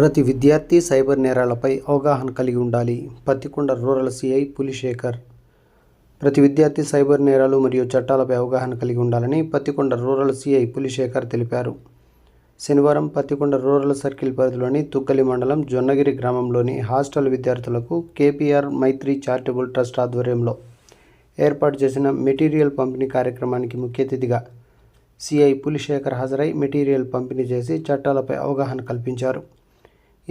ప్రతి విద్యార్థి సైబర్ నేరాలపై అవగాహన కలిగి ఉండాలి. Pattikonda rural CI Pulishekar. ప్రతి విద్యార్థి సైబర్ నేరాలు మరియు చట్టాలపై అవగాహన కలిగి ఉండాలని పత్తికొండ రూరల్ సిఐ పులిశేఖర్ తెలిపారు. శనివారం పత్తికొండ రూరల్ సర్కిల్ పరిధిలోని తుగ్గలి మండలం జొన్నగిరి గ్రామంలోని హాస్టల్ విద్యార్థులకు కేపీఆర్ మైత్రి చారిటబుల్ ట్రస్ట్ ఆధ్వర్యంలో ఏర్పాటు చేసిన మెటీరియల్ పంపిణీ కార్యక్రమానికి ముఖ్య అతిథిగా సిఐ పులిశేఖర్ హాజరై మెటీరియల్ పంపిణీ చేసి చట్టాలపై అవగాహన కల్పించారు.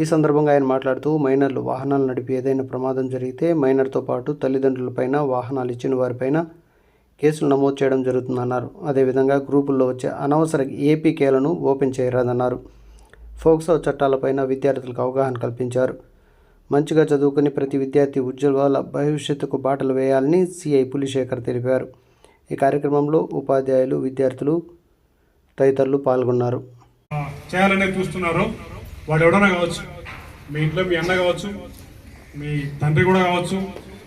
ఈ సందర్భంగా ఆయన మాట్లాడుతూ మైనర్లు వాహనాలు నడిపి ఏదైనా ప్రమాదం జరిగితే మైనర్తో పాటు తల్లిదండ్రులపైన వాహనాలు ఇచ్చిన వారిపైన కేసులు నమోదు చేయడం జరుగుతుందన్నారు. అదేవిధంగా గ్రూపుల్లో వచ్చే అనవసర ఏపీకేలను ఓపెన్ చేయరాదన్నారు. ఫోక్సో చట్టాలపైన విద్యార్థులకు అవగాహన కల్పించారు. మంచిగా చదువుకుని ప్రతి విద్యార్థి ఉజ్వల భవిష్యత్తుకు బాటలు వేయాలని సిఐ పులిశేఖర్ తెలిపారు. ఈ కార్యక్రమంలో ఉపాధ్యాయులు విద్యార్థులు తదితరులు పాల్గొన్నారు. చేయాలనే చూస్తున్నారు. వాడు ఎవడన్నా కావచ్చు. మీ ఇంట్లో మీ అన్న కావచ్చు మీ తండ్రి కూడా కావచ్చు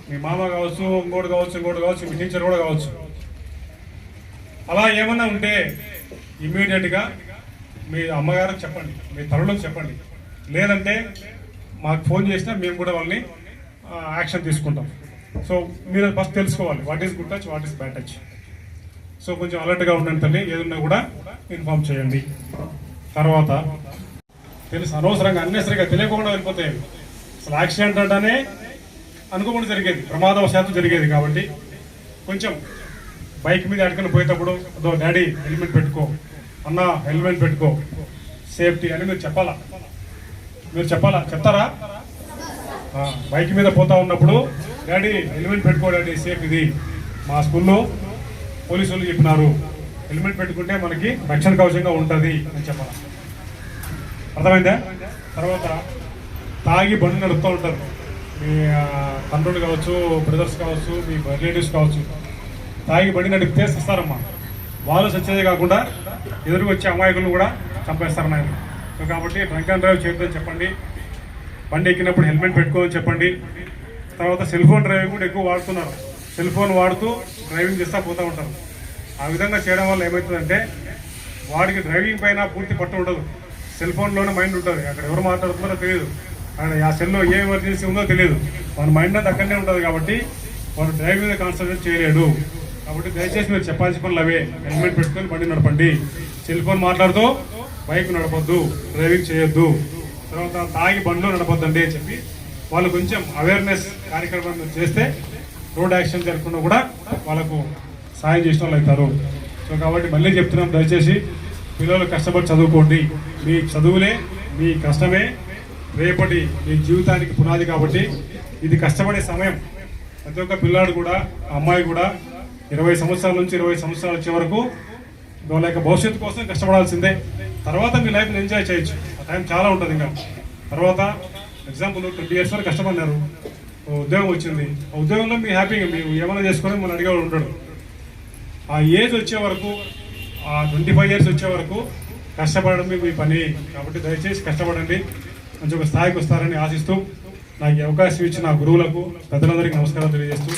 మీ మామ కావచ్చు ఇంకోటి కావచ్చు ఇంకోటి కావచ్చు మీ టీచర్ కూడా కావచ్చు. అలా ఏమన్నా ఉంటే ఇమ్మీడియట్గా మీ అమ్మగారు చెప్పండి మీ తల్లులకు చెప్పండి. లేదంటే మాకు ఫోన్ చేసినా మేము కూడా వాళ్ళని యాక్షన్ తీసుకుంటాం. సో మీరు ఫస్ట్ తెలుసుకోవాలి what is good touch what is bad touch so కొంచెం అలర్ట్గా ఉండండి తల్లి ఏదున్నా కూడా ఇన్ఫామ్ చేయండి. తర్వాత తెలుసు. అనవసరంగా అన్నెసరిగా తెలియకుండా వెళ్ళిపోతాయి అసలు యాక్సిడెంట్ అంటేనే అనుకోకుండా జరిగేది. ప్రమాదవశాత్తు జరిగేది కాబట్టి కొంచెం బైక్ మీద అడుకుని పోయేటప్పుడు అదో డాడీ హెల్మెట్ పెట్టుకో. అన్న హెల్మెట్ పెట్టుకో. సేఫ్టీ అని మీరు చెప్పాలా? మీరు చెప్పాలా? చెప్తారా? బైక్ మీద పోతా ఉన్నప్పుడు డాడీ హెల్మెట్ పెట్టుకో డాడీ సేఫ్ ఇది. మా స్కూల్లో పోలీసు వాళ్ళు చెప్పినారు హెల్మెట్ పెట్టుకుంటే మనకి రక్షణ కవచంగా ఉంటుంది అని చెప్పాలి? అర్థమైందా? తర్వాత తాగి బండి నడుపుతూ ఉంటారు. మీ తండ్రులు కావచ్చు బ్రదర్స్ కావచ్చు మీ రిలేటివ్స్ కావచ్చు. తాగి బండి నడిపితే సస్తారమ్మా. వాళ్ళు సచ్చేదే కాకుండా ఎదురుకు వచ్చే అమాయకులను కూడా చంపేస్తారు నాయన. సో కాబట్టి డ్రంక్ అండ్ డ్రైవ్ చేయొద్దని చెప్పండి. బండి ఎక్కినప్పుడు హెల్మెట్ పెట్టుకోమని చెప్పండి. తర్వాత సెల్ ఫోన్ డ్రైవింగ్ కూడా ఎక్కువ వాడుతున్నారు. సెల్ ఫోన్ వాడుతూ డ్రైవింగ్ చేస్తూ పోతూ ఉంటారు. ఆ విధంగా చేయడం వల్ల ఏమవుతుందంటే వాడికి డ్రైవింగ్ పైన పూర్తి పట్టు ఉండదు. సెల్ ఫోన్లోనే మైండ్ ఉంటుంది. అక్కడ ఎవరు మాట్లాడుతున్నారో తెలియదు అక్కడ ఆ సెల్లో ఏ ఎమర్జెన్సీ ఉందో తెలియదు మన మైండ్ అంతా అక్కడనే ఉంటుంది కాబట్టి వాడు డ్రైవింగ్ మీద కాన్సన్ట్రేట్ చేయలేడు. కాబట్టి దయచేసి మీరు చెప్పాల్సిన పనులు అవే. హెల్మెట్ పెట్టుకొని బండి నడపండి. సెల్ ఫోన్ మాట్లాడుతూ బైక్ నడపొద్దు. డ్రైవింగ్ చేయొద్దు. తర్వాత తాగి బండ్లు నడపొద్దండి అని చెప్పి వాళ్ళు కొంచెం అవేర్నెస్ కార్యక్రమం చేస్తే రోడ్ యాక్సిడెంట్ జరగకుండా కూడా వాళ్ళకు సాయం చేసిన వాళ్ళు అవుతారు. సో కాబట్టి మళ్ళీ చెప్తున్నాం దయచేసి పిల్లలు కష్టపడి చదువుకోండి. మీ చదువులే మీ కష్టమే. రేపటి మీ జీవితానికి పునాది కాబట్టి ఇది కష్టపడే సమయం. ప్రతి ఒక్క పిల్లాడు కూడా అమ్మాయి కూడా ఇరవై సంవత్సరాల నుంచి ఇరవై సంవత్సరాలు వచ్చే వరకు వాళ్ళ యొక్క భవిష్యత్తు కోసం కష్టపడాల్సిందే. తర్వాత మీ లైఫ్ని ఎంజాయ్ చేయొచ్చు. ఆ టైం చాలా ఉంటుంది ఇంకా. తర్వాత ఎగ్జాంపుల్ ట్వంటీ ఇయర్స్ వరకు కష్టపడినారు. ఉద్యోగం వచ్చింది. ఆ ఉద్యోగంలో మీ హ్యాపీగా మీరు ఏమైనా చేసుకొని మనం అడిగేవాడు ఉంటాడు. ఆ ఏజ్ వచ్చే వరకు ఆ ట్వంటీ ఫైవ్ ఇయర్స్ వచ్చే వరకు కష్టపడడం మీ పని. కాబట్టి దయచేసి కష్టపడండి. మంచి ఒక స్థాయికి వస్తారని ఆశిస్తూ నాకు అవకాశం ఇచ్చిన గురువులకు పెద్దలందరికీ నమస్కారం తెలియజేస్తూ